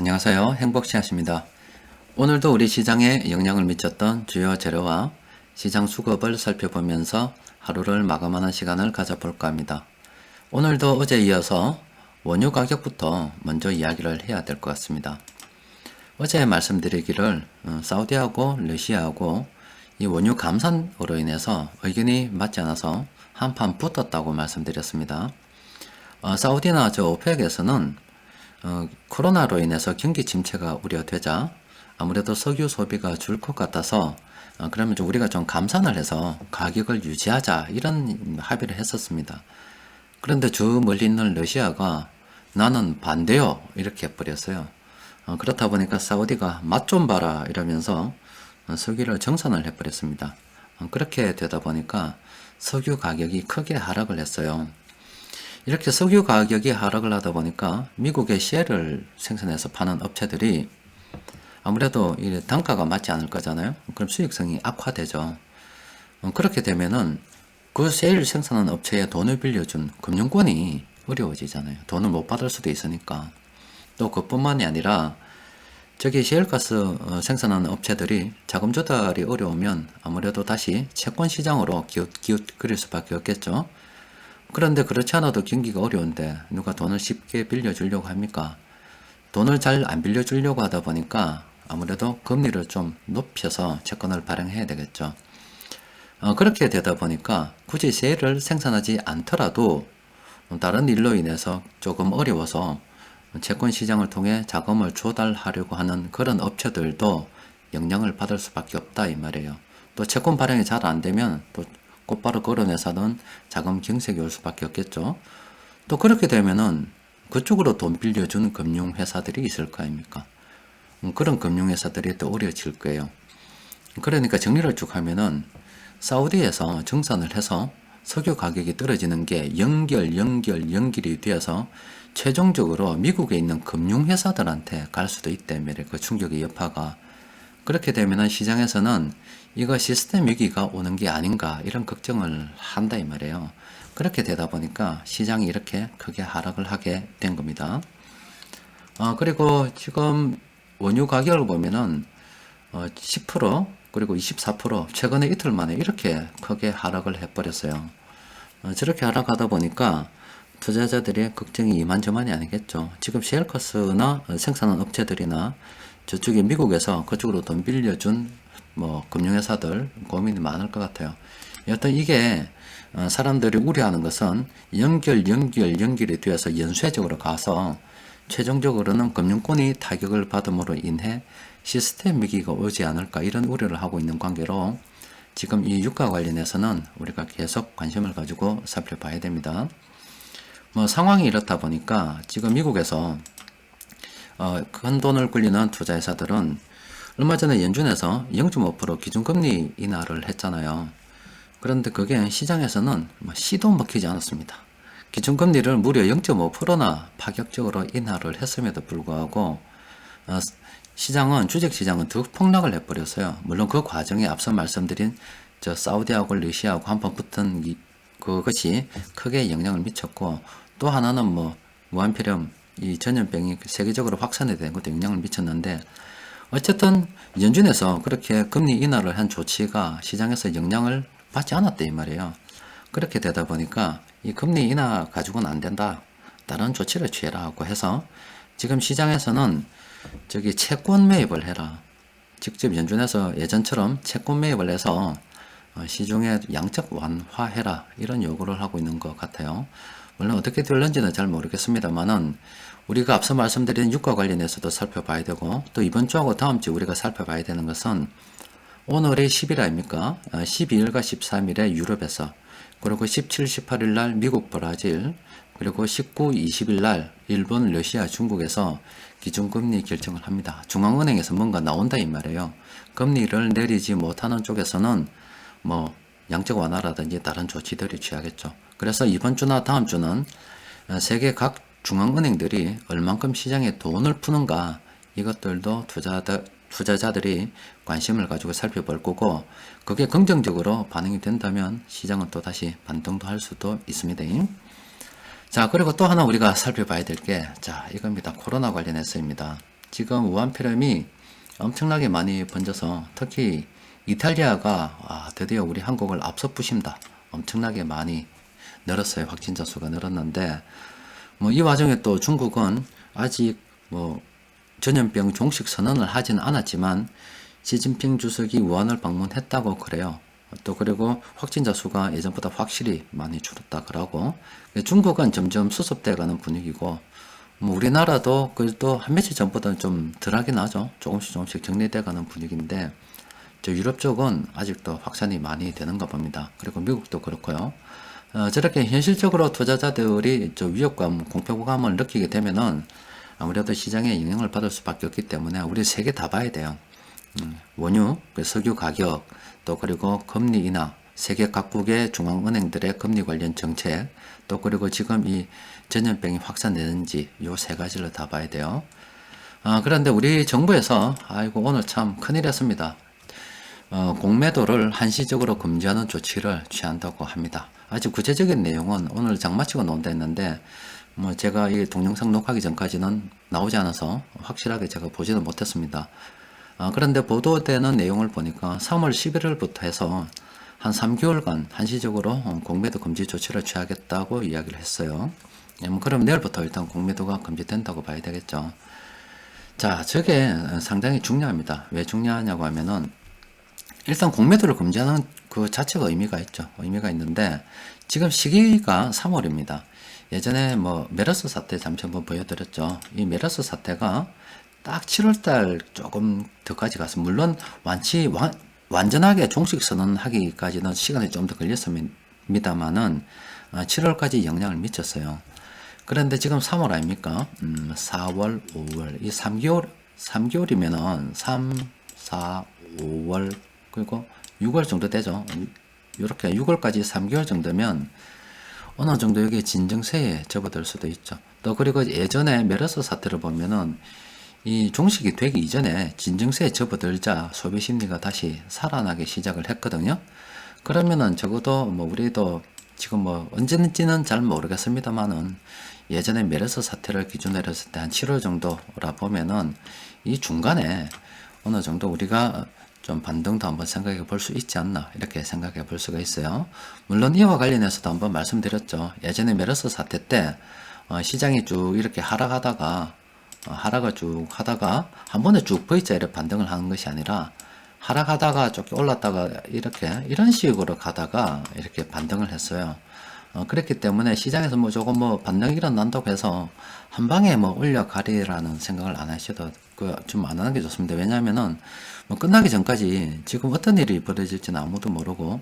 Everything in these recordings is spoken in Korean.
안녕하세요. 행복씨앗입니다. 오늘도 우리 시장에 영향을 미쳤던 주요 재료와 시장 수급을 살펴보면서 하루를 마감하는 시간을 가져볼까 합니다. 오늘도 어제 이어서 원유 가격부터 먼저 이야기를 해야 될 것 같습니다. 어제 말씀드리기를 어, 사우디하고 러시아하고 이 원유 감산으로 인해서 의견이 맞지 않아서 한판 붙었다고 말씀드렸습니다. 어, 사우디나 저 오펙에서는 어, 코로나로 인해서 경기 침체가 우려되자 아무래도 석유 소비가 줄 것 같아서 어, 그러면 좀 우리가 좀 감산을 해서 가격을 유지하자 이런 합의를 했었습니다. 그런데 저 멀리 있는 러시아가 나는 반대요 이렇게 해버렸어요. 어, 그렇다 보니까 사우디가 맛 좀 봐라 이러면서 어, 석유를 정산을 해버렸습니다. 어, 그렇게 되다 보니까 석유 가격이 크게 하락을 했어요. 이렇게 석유 가격이 하락을 하다 보니까 미국의 쉘을 생산해서 파는 업체들이 아무래도 이 단가가 맞지 않을 거잖아요. 그럼 수익성이 악화되죠. 어, 그렇게 되면은 그셀 생산하는 업체에 돈을 빌려준 금융권이 어려워지잖아요. 돈을 못 받을 수도 있으니까. 또 그뿐만이 아니라 저기 셰일가스 어, 생산하는 업체들이 자금 조달이 어려우면 아무래도 다시 채권 시장으로 기웃, 기웃 거릴 수밖에 없겠죠. 그런데 그렇지 않아도 경기가 어려운데 누가 돈을 쉽게 빌려주려고 합니까? 돈을 잘 안 빌려주려고 하다 보니까 아무래도 금리를 좀 높여서 채권을 발행해야 되겠죠. 어, 그렇게 되다 보니까 굳이 세를 생산하지 않더라도 다른 일로 인해서 조금 어려워서 채권 시장을 통해 자금을 조달하려고 하는 그런 업체들도 영향을 받을 수밖에 없다 이 말이에요. 또 채권 발행이 잘 안 되면 또 곧바로 걸어내서는 자금 경색이 올 수밖에 없겠죠. 또 그렇게 되면은 그쪽으로 돈 빌려주는 금융회사들이 있을 거 아닙니까? 음, 그런 금융회사들이 또 어려워질 거예요. 그러니까 정리를 쭉 하면은 사우디에서 정산을 해서 석유 가격이 떨어지는 게 연결, 연결, 연결이 되어서 최종적으로 미국에 있는 금융회사들한테 갈 수도 있다며 그 충격의 여파가 그렇게 되면 시장에서는 이거 시스템 위기가 오는 게 아닌가 이런 걱정을 한다 이 말이에요. 그렇게 되다 보니까 시장이 이렇게 크게 하락을 하게 된 겁니다. 어, 그리고 지금 원유 가격을 보면은 어, 10% 그리고 24% 최근에 이틀 만에 이렇게 크게 하락을 해버렸어요. 어, 저렇게 하락하다 보니까 투자자들의 걱정이 이만저만이 아니겠죠. 지금 셰일커스나 생산한 업체들이나 저쪽에 미국에서 그쪽으로 돈 빌려준 뭐 금융회사들 고민이 많을 것 같아요. 여튼 이게 어, 사람들이 우려하는 것은 연결, 연결, 연결이 되어서 연쇄적으로 가서 최종적으로는 금융권이 타격을 받음으로 인해 시스템 위기가 오지 않을까 이런 우려를 하고 있는 관계로 지금 이 유가 관련해서는 우리가 계속 관심을 가지고 살펴봐야 됩니다. 뭐 상황이 이렇다 보니까 지금 미국에서 어, 큰 돈을 굴리는 투자회사들은 얼마 전에 연준에서 0.5% 기준금리 인하를 했잖아요. 그런데 그게 시장에서는 뭐 시도 먹히지 않았습니다. 기준금리를 무려 0.5%나 파격적으로 인하를 했음에도 불구하고 어, 시장은 주식 시장은 더 폭락을 해버렸어요. 물론 그 과정에 앞서 말씀드린 저 사우디하고 러시아하고 한번 붙은 이, 그것이 크게 영향을 미쳤고 또 하나는 뭐 무한폐렴 이 전염병이 세계적으로 확산이 된 것도 영향을 미쳤는데 어쨌든 연준에서 그렇게 금리 인하를 한 조치가 시장에서 영향을 받지 않았다 이 말이에요. 그렇게 되다 보니까 이 금리 인하 가지고는 안 된다. 다른 조치를 취해라 하고 해서 지금 시장에서는 저기 채권 매입을 해라. 직접 연준에서 예전처럼 채권 매입을 해서 어, 시중에 양적 완화해라 이런 요구를 하고 있는 것 같아요. 물론 어떻게 될는지는 잘 모르겠습니다만은 우리가 앞서 말씀드린 유가 관련해서도 살펴봐야 되고 또 이번 주하고 다음 주 우리가 살펴봐야 되는 것은 오늘의 10일 아닙니까? 12일과 13일에 유럽에서 그리고 17, 18일 날 미국, 브라질 그리고 19, 20일 날 일본, 러시아, 중국에서 기준금리 결정을 합니다. 중앙은행에서 뭔가 나온다 이 말이에요. 금리를 내리지 못하는 쪽에서는 뭐 양적 완화라든지 다른 조치들이 취하겠죠. 그래서 이번 주나 다음 주는 세계 각 중앙은행들이 얼만큼 시장에 돈을 푸는가 이것들도 투자자, 투자자들이 관심을 가지고 살펴볼 거고 그게 긍정적으로 반응이 된다면 시장은 또 다시 반등도 할 수도 있습니다. 자 그리고 또 하나 우리가 살펴봐야 될 게 자 이겁니다. 코로나 관련해서입니다. 지금 우한폐렴이 엄청나게 많이 번져서 특히 이탈리아가 아, 드디어 우리 한국을 앞서 부신다. 엄청나게 많이 늘었어요. 확진자 수가 늘었는데 뭐 이 와중에 또 중국은 아직 뭐 전염병 종식 선언을 하지는 않았지만 시진핑 주석이 우한을 방문했다고 그래요. 또 그리고 확진자 수가 예전보다 확실히 많이 줄었다 그러고 중국은 점점 수습돼 가는 분위기고 뭐 우리나라도 그래도 한 며칠 전보다는 좀 덜하긴 하죠. 조금씩 조금씩 정리돼 가는 분위기인데 저 유럽 쪽은 아직도 확산이 많이 되는가 봅니다. 그리고 미국도 그렇고요. 어, 저렇게 현실적으로 투자자들이 저 위협감, 공포감을 느끼게 되면은 아무래도 시장에 영향을 받을 수밖에 없기 때문에 우리 세 개 다 봐야 돼요. 음, 원유, 그 석유 가격, 또 그리고 금리 인하, 세계 각국의 중앙은행들의 금리 관련 정책, 또 그리고 지금 이 전염병이 확산되는지 요 세 가지를 다 봐야 돼요. 아, 그런데 우리 정부에서 아이고 오늘 참 큰일이었습니다. 어, 공매도를 한시적으로 금지하는 조치를 취한다고 합니다. 아주 구체적인 내용은 오늘 장마치고 논다 했는데 뭐 제가 이 동영상 녹화하기 전까지는 나오지 않아서 확실하게 제가 보지는 못했습니다. 아, 그런데 보도되는 내용을 보니까 3월 11일부터 해서 한 3개월간 한시적으로 공매도 금지 조치를 취하겠다고 이야기를 했어요. 예, 뭐 그럼 내일부터 일단 공매도가 금지된다고 봐야 되겠죠. 자, 저게 상당히 중요합니다. 왜 중요하냐고 하면은 일단 공매도를 금지하는 그 자체가 의미가 있죠. 의미가 있는데 지금 시기가 3월입니다. 예전에 뭐 메르스 사태 잠시 한번 보여드렸죠. 이 메르스 사태가 딱 7월달 조금 더까지 가서 물론 완치 완, 완전하게 종식 선언하기까지는 시간이 좀 더 걸렸습니다만은 7월까지 영향을 미쳤어요. 그런데 지금 3월 아닙니까? 음, 4월, 5월 이 3개월 3개월이면은 3, 4, 5월 그리고 6월 정도 되죠. 이렇게 6월까지 3개월 정도면 어느 정도 여기 진정세에 접어들 수도 있죠. 또 그리고 예전에 메르스 사태를 보면은 이 종식이 되기 이전에 진정세에 접어들자 소비 심리가 다시 살아나기 시작을 했거든요. 그러면은 적어도 뭐 우리도 지금 뭐 언제는지는 잘 모르겠습니다만은 예전에 메르스 사태를 기준으로 했을 때 한 7월 정도라 보면은 이 중간에 어느 정도 우리가 좀 반등도 한번 생각해 볼 수 있지 않나 이렇게 생각해 볼 수가 있어요. 물론 이와 관련해서도 한번 말씀드렸죠. 예전에 메르스 사태 때 어, 시장이 쭉 이렇게 하락하다가 어, 하락을 쭉 하다가 한 번에 쭉 V자로 반등을 하는 것이 아니라 하락하다가 조금 올랐다가 이렇게 이런 식으로 가다가 이렇게 반등을 했어요. 어, 그렇기 때문에 시장에서 뭐 조금 뭐 반등이 일어난다고 해서 한 방에 뭐 올려가리라는 생각을 안 하셔도 그 좀 안 하는 게 좋습니다. 왜냐하면은 뭐 끝나기 전까지 지금 어떤 일이 벌어질지는 아무도 모르고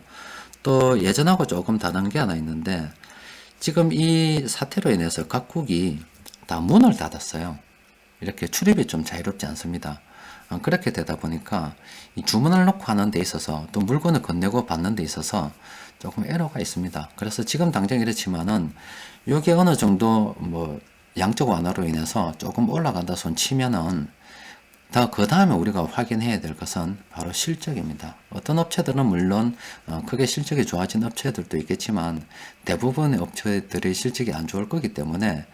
또 예전하고 조금 다른 게 하나 있는데 지금 이 사태로 인해서 각국이 다 문을 닫았어요. 이렇게 출입이 좀 자유롭지 않습니다. 어, 그렇게 되다 보니까 이 주문을 놓고 하는 데 있어서 또 물건을 건네고 받는 데 있어서 조금 에러가 있습니다. 그래서 지금 당장 이렇지만은 요게 어느 정도 뭐 양적 완화로 인해서 조금 올라간다 손 치면은 더 그 다음에 우리가 확인해야 될 것은 바로 실적입니다. 어떤 업체들은 물론 어, 크게 실적이 좋아진 업체들도 있겠지만 대부분의 업체들이 실적이 안 좋을 거기 때문에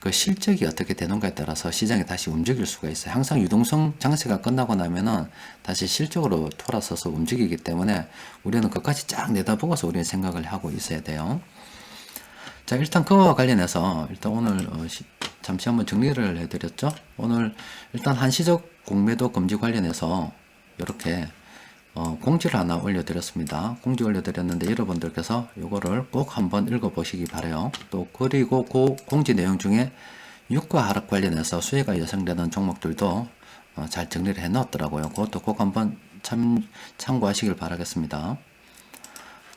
그 실적이 어떻게 되는가에 따라서 시장이 다시 움직일 수가 있어요. 항상 유동성 장세가 끝나고 나면은 다시 실적으로 돌아서서 움직이기 때문에 우리는 그까지 쫙 내다보고서 우리는 생각을 하고 있어야 돼요. 자, 일단 그와 관련해서 일단 오늘 어, 시, 잠시 한번 정리를 해드렸죠. 오늘 일단 한시적 공매도 금지 관련해서 이렇게 어, 공지를 하나 올려드렸습니다. 공지 올려드렸는데 여러분들께서 이거를 꼭 한번 읽어보시기 바래요. 또 그리고 그 공지 내용 중에 유가 하락 관련해서 수혜가 예상되는 종목들도 어, 잘 정리를 해놨더라고요. 그것도 꼭 한번 참, 참고하시길 바라겠습니다.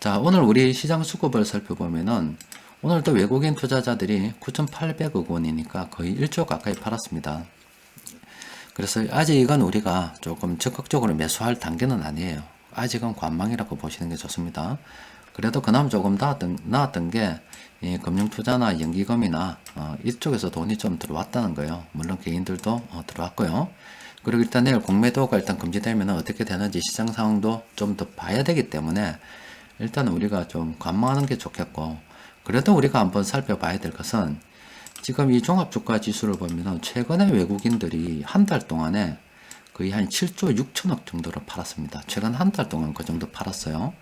자, 오늘 우리 시장 수급을 살펴보면은 오늘도 외국인 투자자들이 9,800억 원이니까 거의 1조 가까이 팔았습니다. 그래서 아직 이건 우리가 조금 적극적으로 매수할 단계는 아니에요. 아직은 관망이라고 보시는 게 좋습니다. 그래도 그나마 조금 나았던, 나았던 게, 이 금융투자나 연기금이나, 어, 이쪽에서 돈이 좀 들어왔다는 거예요. 물론 개인들도 어, 들어왔고요. 그리고 일단 내일 공매도가 일단 금지되면 어떻게 되는지 시장 상황도 좀 더 봐야 되기 때문에, 일단 우리가 좀 관망하는 게 좋겠고, 그래도 우리가 한번 살펴봐야 될 것은, 지금 이 종합주가 지수를 보면은 최근에 외국인들이 한 달 동안에 거의 한 7조 6천억 정도를 팔았습니다. 최근 한 달 동안 그 정도 팔았어요.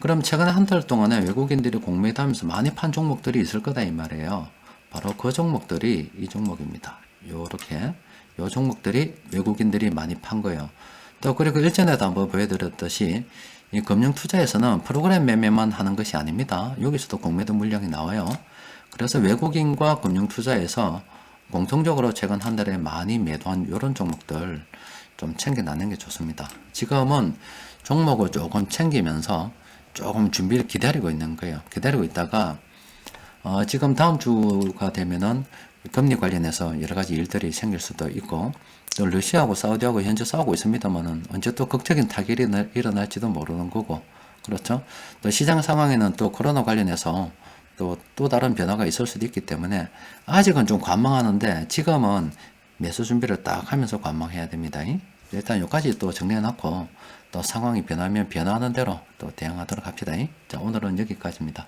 그럼 최근에 한 달 동안에 외국인들이 공매도하면서 많이 판 종목들이 있을 거다 이 말이에요. 바로 그 종목들이 이 종목입니다. 요렇게 요 종목들이 외국인들이 많이 판 거예요. 또 그리고 일전에도 한번 보여드렸듯이 이 금융 투자에서는 프로그램 매매만 하는 것이 아닙니다. 여기서도 공매도 물량이 나와요. 그래서 외국인과 금융 투자에서 공통적으로 최근 한 달에 많이 매도한 이런 종목들 좀 챙겨나는 게 좋습니다. 지금은 종목을 조금 챙기면서 조금 준비를 기다리고 있는 거예요. 기다리고 있다가 어, 지금 다음 주가 되면은 금리 관련해서 여러 가지 일들이 생길 수도 있고 또 러시아하고 사우디하고 현재 싸우고 있습니다만은 언제 또 극적인 타결이 나- 일어날지도 모르는 거고 그렇죠. 또 시장 상황에는 또 코로나 관련해서 또, 또 다른 변화가 있을 수도 있기 때문에 아직은 좀 관망하는데 지금은 매수 준비를 딱 하면서 관망해야 됩니다. 일단 여기까지 또 정리해 놨고 또 상황이 변하면 변화하는 대로 또 대응하도록 합시다. 자, 오늘은 여기까지입니다.